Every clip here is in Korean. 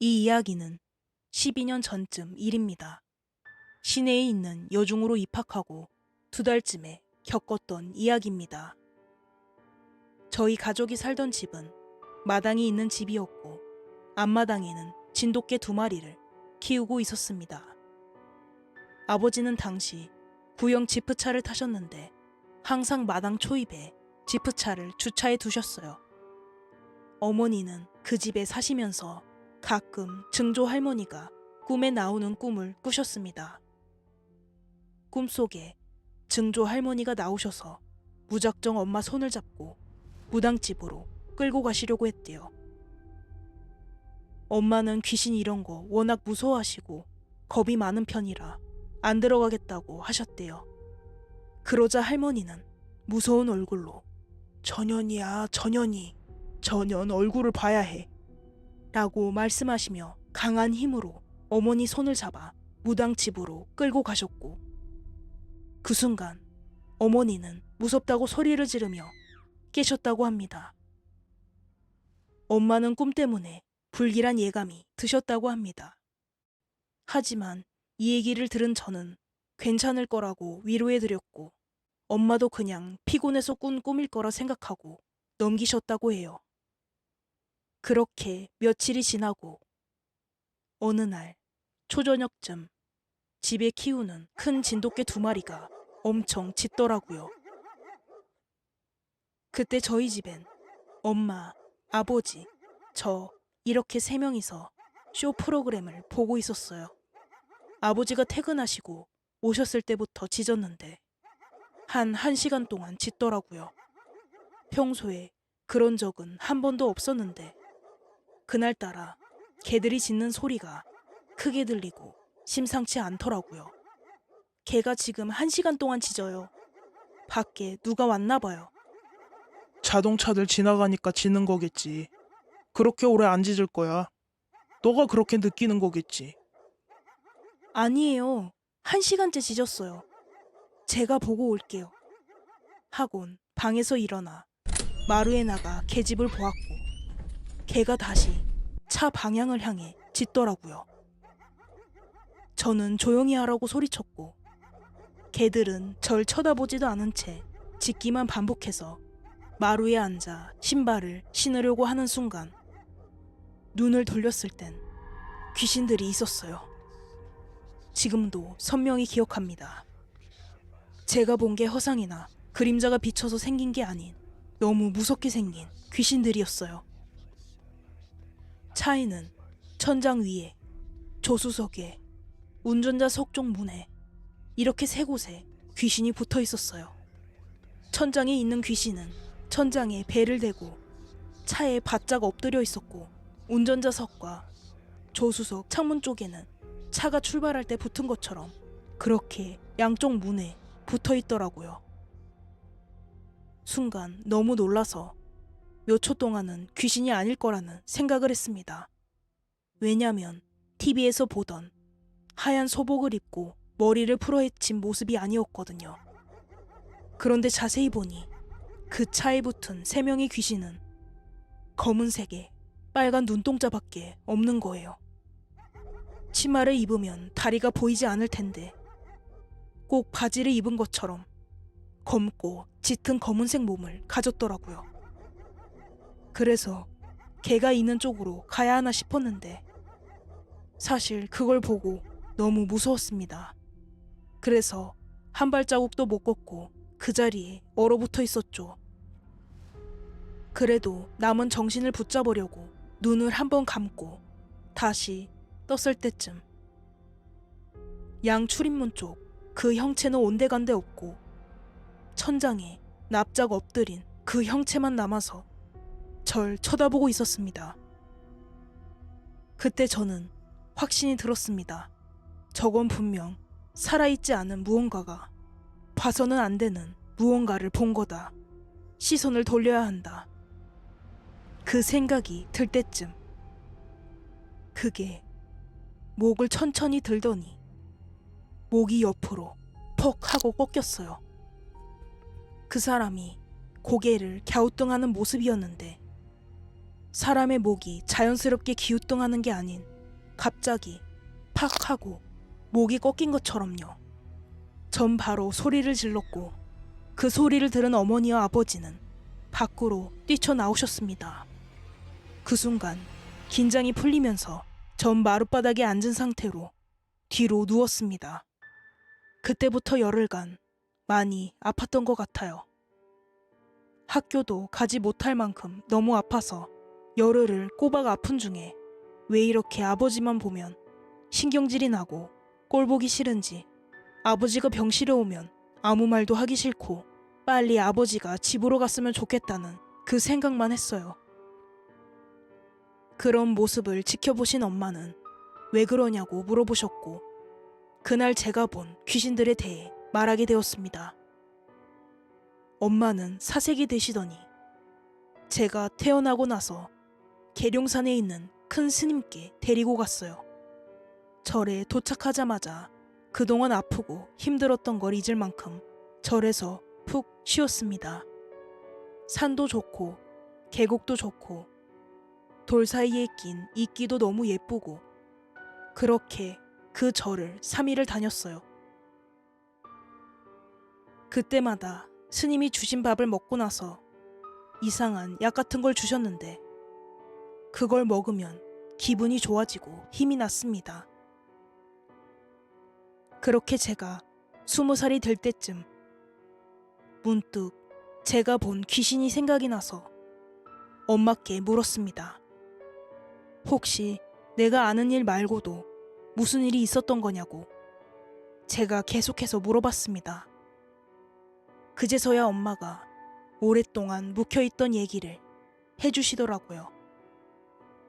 이 이야기는 12년 전쯤 일입니다. 시내에 있는 여중으로 입학하고 두 달쯤에 겪었던 이야기입니다. 저희 가족이 살던 집은 마당이 있는 집이었고 앞마당에는 진돗개 두 마리를 키우고 있었습니다. 아버지는 당시 구형 지프차를 타셨는데 항상 마당 초입에 지프차를 주차해 두셨어요. 어머니는 그 집에 사시면서 가끔 증조 할머니가 꿈에 나오는 꿈을 꾸셨습니다. 꿈속에 증조 할머니가 나오셔서 무작정 엄마 손을 잡고 무당집으로 끌고 가시려고 했대요. 엄마는 귀신 이런 거 워낙 무서워하시고 겁이 많은 편이라 안 들어가겠다고 하셨대요. 그러자 할머니는 무서운 얼굴로 전현이야 전현이 전현 얼굴을 봐야 해 라고 말씀하시며 강한 힘으로 어머니 손을 잡아 무당 집으로 끌고 가셨고 그 순간 어머니는 무섭다고 소리를 지르며 깨셨다고 합니다. 엄마는 꿈 때문에 불길한 예감이 드셨다고 합니다. 하지만 이 얘기를 들은 저는 괜찮을 거라고 위로해드렸고 엄마도 그냥 피곤해서 꾼 꿈일 거라 생각하고 넘기셨다고 해요. 그렇게 며칠이 지나고 어느 날 초저녁쯤 집에 키우는 큰 진돗개 두 마리가 엄청 짖더라고요. 그때 저희 집엔 엄마, 아버지, 저 이렇게 세 명이서 쇼 프로그램을 보고 있었어요. 아버지가 퇴근하시고 오셨을 때부터 짖었는데 한 1시간 동안 짖더라고요. 평소에 그런 적은 한 번도 없었는데 그날따라 개들이 짖는 소리가 크게 들리고 심상치 않더라고요. 개가 지금 1시간 동안 짖어요. 밖에 누가 왔나 봐요. 자동차들 지나가니까 지는 거겠지. 그렇게 오래 안 짖을 거야. 너가 그렇게 느끼는 거겠지. 아니에요. 한 시간째 짖었어요. 제가 보고 올게요. 하곤 방에서 일어나 마루에 나가 개집을 보았고 개가 다시 차 방향을 향해 짖더라고요. 저는 조용히 하라고 소리쳤고 개들은 절 쳐다보지도 않은 채 짖기만 반복해서 마루에 앉아 신발을 신으려고 하는 순간 눈을 돌렸을 땐 귀신들이 있었어요. 지금도 선명히 기억합니다. 제가 본 게 허상이나 그림자가 비쳐서 생긴 게 아닌 너무 무섭게 생긴 귀신들이었어요. 차에는 천장 위에, 조수석에, 운전자 석쪽 문에 이렇게 세 곳에 귀신이 붙어 있었어요. 천장에 있는 귀신은 천장에 배를 대고 차에 바짝 엎드려 있었고 운전자석과 조수석 창문 쪽에는 차가 출발할 때 붙은 것처럼 그렇게 양쪽 문에 붙어 있더라고요. 순간 너무 놀라서 몇 초 동안은 귀신이 아닐 거라는 생각을 했습니다. 왜냐면 TV에서 보던 하얀 소복을 입고 머리를 풀어헤친 모습이 아니었거든요. 그런데 자세히 보니 그 차에 붙은 세 명의 귀신은 검은색에 빨간 눈동자밖에 없는 거예요. 치마를 입으면 다리가 보이지 않을 텐데 꼭 바지를 입은 것처럼 검고 짙은 검은색 몸을 가졌더라고요. 그래서 개가 있는 쪽으로 가야 하나 싶었는데 사실 그걸 보고 너무 무서웠습니다. 그래서 한 발자국도 못 걷고 그 자리에 얼어붙어 있었죠. 그래도 남은 정신을 붙잡으려고 눈을 한번 감고 다시 떴을 때쯤 양 출입문 쪽 그 형체는 온데간데 없고 천장에 납작 엎드린 그 형체만 남아서 절 쳐다보고 있었습니다. 그때 저는 확신이 들었습니다. 저건 분명 살아있지 않은 무언가가 봐서는 안 되는 무언가를 본 거다. 시선을 돌려야 한다. 그 생각이 들 때쯤 그게 목을 천천히 들더니 목이 옆으로 퍽 하고 꺾였어요. 그 사람이 고개를 갸우뚱하는 모습이었는데 사람의 목이 자연스럽게 기우뚱하는 게 아닌 갑자기 팍 하고 목이 꺾인 것처럼요. 전 바로 소리를 질렀고 그 소리를 들은 어머니와 아버지는 밖으로 뛰쳐나오셨습니다. 그 순간 긴장이 풀리면서 전 마룻바닥에 앉은 상태로 뒤로 누웠습니다. 그때부터 열흘간 많이 아팠던 것 같아요. 학교도 가지 못할 만큼 너무 아파서 열흘을 꼬박 아픈 중에 왜 이렇게 아버지만 보면 신경질이 나고 꼴 보기 싫은지 아버지가 병실에 오면 아무 말도 하기 싫고 빨리 아버지가 집으로 갔으면 좋겠다는 그 생각만 했어요. 그런 모습을 지켜보신 엄마는 왜 그러냐고 물어보셨고 그날 제가 본 귀신들에 대해 말하게 되었습니다. 엄마는 사색이 되시더니 제가 태어나고 나서 계룡산에 있는 큰 스님께 데리고 갔어요. 절에 도착하자마자 그동안 아프고 힘들었던 걸 잊을 만큼 절에서 푹 쉬었습니다. 산도 좋고 계곡도 좋고 돌 사이에 낀 이끼도 너무 예쁘고 그렇게 그 절을 3일을 다녔어요. 그때마다 스님이 주신 밥을 먹고 나서 이상한 약 같은 걸 주셨는데 그걸 먹으면 기분이 좋아지고 힘이 났습니다. 그렇게 제가 스무 살이 될 때쯤 문득 제가 본 귀신이 생각이 나서 엄마께 물었습니다. 혹시 내가 아는 일 말고도 무슨 일이 있었던 거냐고 제가 계속해서 물어봤습니다. 그제서야 엄마가 오랫동안 묵혀있던 얘기를 해주시더라고요.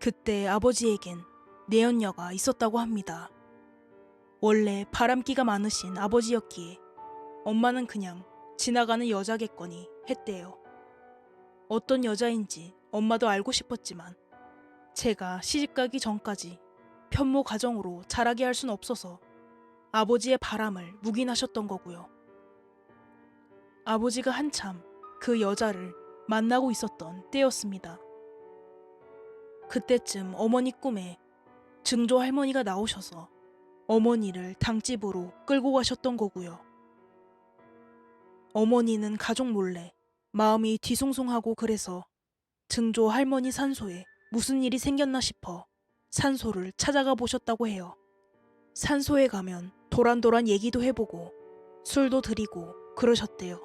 그때 아버지에겐 내연녀가 있었다고 합니다. 원래 바람기가 많으신 아버지였기에 엄마는 그냥 지나가는 여자겠거니 했대요. 어떤 여자인지 엄마도 알고 싶었지만 제가 시집가기 전까지 편모 가정으로 자라게 할 순 없어서 아버지의 바람을 묵인하셨던 거고요. 아버지가 한참 그 여자를 만나고 있었던 때였습니다. 그때쯤 어머니 꿈에 증조 할머니가 나오셔서 어머니를 당집으로 끌고 가셨던 거고요. 어머니는 가족 몰래 마음이 뒤숭숭하고 그래서 증조 할머니 산소에 무슨 일이 생겼나 싶어 산소를 찾아가 보셨다고 해요. 산소에 가면 도란도란 얘기도 해보고 술도 드리고 그러셨대요.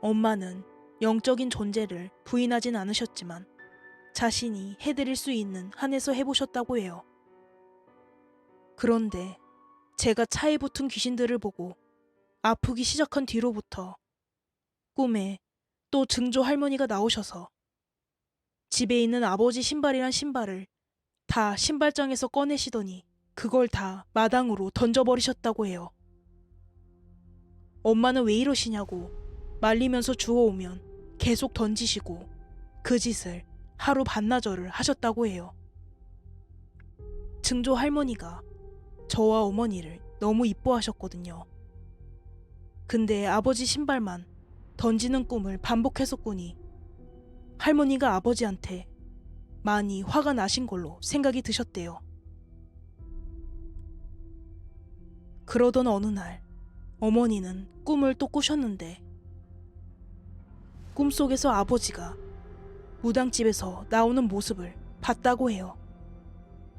엄마는 영적인 존재를 부인하진 않으셨지만 자신이 해드릴 수 있는 한에서 해보셨다고 해요. 그런데 제가 차에 붙은 귀신들을 보고 아프기 시작한 뒤로부터 꿈에 또 증조 할머니가 나오셔서 집에 있는 아버지 신발이란 신발을 다 신발장에서 꺼내시더니 그걸 다 마당으로 던져버리셨다고 해요. 엄마는 왜 이러시냐고 말리면서 주워오면 계속 던지시고 그 짓을 하루 반나절을 하셨다고 해요. 증조 할머니가 저와 어머니를 너무 이뻐하셨거든요. 근데 아버지 신발만 던지는 꿈을 반복해서 꾸니 할머니가 아버지한테 많이 화가 나신 걸로 생각이 드셨대요. 그러던 어느 날 어머니는 꿈을 또 꾸셨는데 꿈속에서 아버지가 무당집에서 나오는 모습을 봤다고 해요.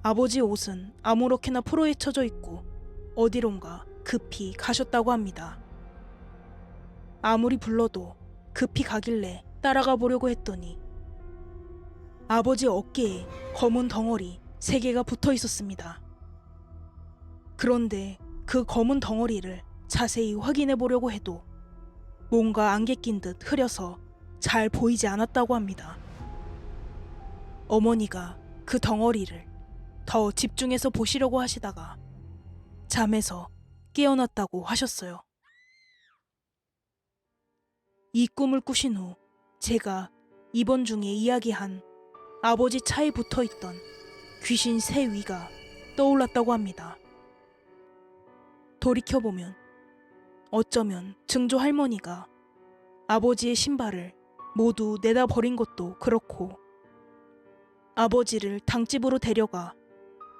아버지 옷은 아무렇게나 풀어헤쳐져 있고 어디론가 급히 가셨다고 합니다. 아무리 불러도 급히 가길래 따라가 보려고 했더니 아버지 어깨에 검은 덩어리 세 개가 붙어 있었습니다. 그런데 그 검은 덩어리를 자세히 확인해 보려고 해도 뭔가 안개 낀 듯 흐려서 잘 보이지 않았다고 합니다. 어머니가 그 덩어리를 더 집중해서 보시려고 하시다가 잠에서 깨어났다고 하셨어요. 이 꿈을 꾸신 후 제가 이번 중에 이야기한 아버지 차에 붙어 있던 귀신 새 위가 떠올랐다고 합니다. 돌이켜보면 어쩌면 증조 할머니가 아버지의 신발을 모두 내다 버린 것도 그렇고 아버지를 당집으로 데려가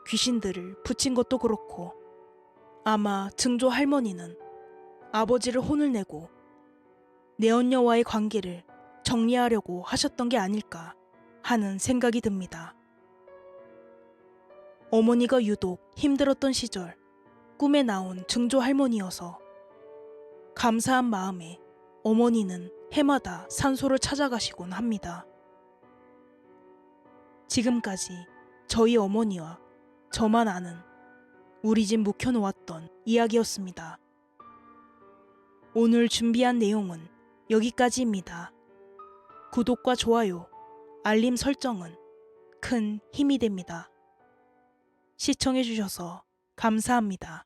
귀신들을 붙인 것도 그렇고 아마 증조 할머니는 아버지를 혼을 내고 내언녀와의 관계를 정리하려고 하셨던 게 아닐까 하는 생각이 듭니다. 어머니가 유독 힘들었던 시절 꿈에 나온 증조 할머니여서 감사한 마음에 어머니는 해마다 산소를 찾아가시곤 합니다. 지금까지 저희 어머니와 저만 아는 우리 집 묵혀놓았던 이야기였습니다. 오늘 준비한 내용은 여기까지입니다. 구독과 좋아요, 알림 설정은 큰 힘이 됩니다. 시청해주셔서 감사합니다.